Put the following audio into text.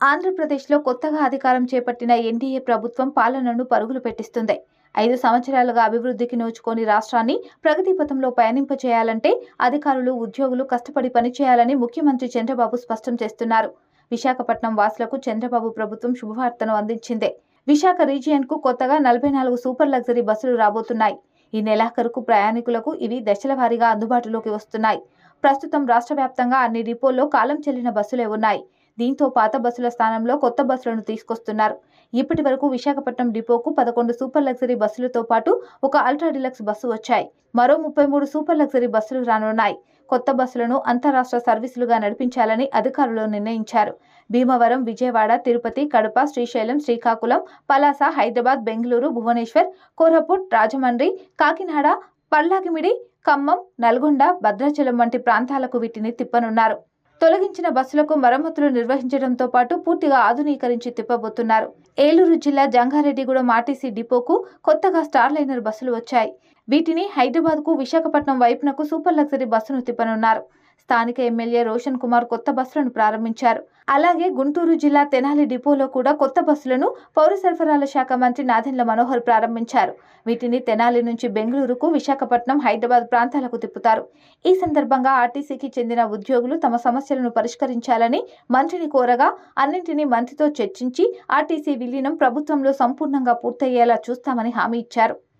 ఆంధ్రప్రదేశ్లో కొత్తగా అధికారం చేపట్టిన ఎన్డీఏ ప్రభుత్వం పాలనను పరుగులు పెట్టిస్తుంది. ఐదు సంవత్సరాలుగా అభివృద్ధికి నోచుకొని రాష్ట్రాన్ని ప్రగతి పథంలో పయనింపచేయాలంటే అధికారులు ఉద్యోగులు కష్టపడి పనిచేయాలని ముఖ్యమంత్రి చంద్రబాబు స్పష్టం చేస్తున్నారు. విశాఖపట్నం వాసులకు చంద్రబాబు ప్రభుత్వం శుభవార్తను అందించింది. విశాఖ రీజియన్కు కొత్తగా నలభై నాలుగు సూపర్ లగ్జరీ బస్సులు రాబోతున్నాయి. ఈ నెలాఖరుకు ప్రయాణికులకు ఇవి దశల వారీగా అందుబాటులోకి వస్తున్నాయి. ప్రస్తుతం రాష్ట్ర వ్యాప్తంగా అన్ని డిపోల్లో కాలం చెల్లిన బస్సులే ఉన్నాయి. దీంతో పాత బస్సుల స్థానంలో కొత్త బస్సులను తీసుకొస్తున్నారు. ఇప్పటి వరకు విశాఖపట్నం డిపోకు పదకొండు సూపర్ లగ్జరీ బస్సులతో పాటు ఒక అల్ట్రా డిలక్స్ బస్సు వచ్చాయి. మరో ముప్పై మూడు సూపర్ లగ్జరీ బస్సులు రానున్నాయి. కొత్త బస్సులను అంతరాష్ట్ర సర్వీసులుగా నడిపించాలని అధికారులు నిర్ణయించారు. భీమవరం విజయవాడ తిరుపతి కడప శ్రీశైలం శ్రీకాకుళం పలాస హైదరాబాద్ బెంగళూరు భువనేశ్వర్ కోరపుట్ రాజమండ్రి కాకినాడ పల్లాకిమిడి ఖమ్మం నల్గొండ భద్రాచలం వంటి ప్రాంతాలకు వీటిని తిప్పనున్నారు. తొలగించిన బస్సులకు మరమ్మతులు నిర్వహించడంతో పాటు పూర్తిగా ఆధునీకరించి తిప్పబోతున్నారు. ఏలూరు జిల్లా జంగారెడ్డిగూడెం ఆర్టీసీ డిపోకు కొత్తగా స్టార్ లైనర్ బస్సులు వచ్చాయి. వీటిని హైదరాబాద్కు విశాఖపట్నం వైపునకు సూపర్ లగ్జరీ బస్సును తిప్పనున్నారు. స్థానిక ఎమ్మెల్యే రోషన్ కుమార్ కొత్త బస్సులను ప్రారంభించారు. అలాగే గుంటూరు జిల్లా తెనాలి డిపోలో కూడా కొత్త బస్సులను పౌర సరఫరాల శాఖ మంత్రి నాదెండ్ల మనోహర్ ప్రారంభించారు. వీటిని తెనాలి నుంచి బెంగళూరుకు విశాఖపట్నం హైదరాబాద్ ప్రాంతాలకు తిప్పుతారు. ఈ సందర్భంగా ఆర్టీసీకి చెందిన ఉద్యోగులు తమ సమస్యలను పరిష్కరించాలని మంత్రిని కోరగా అన్నింటినీ మంత్రితో చర్చించి ఆర్టీసీ విలీనం ప్రభుత్వంలో సంపూర్ణంగా పూర్తయ్యేలా చూస్తామని హామీ ఇచ్చారు.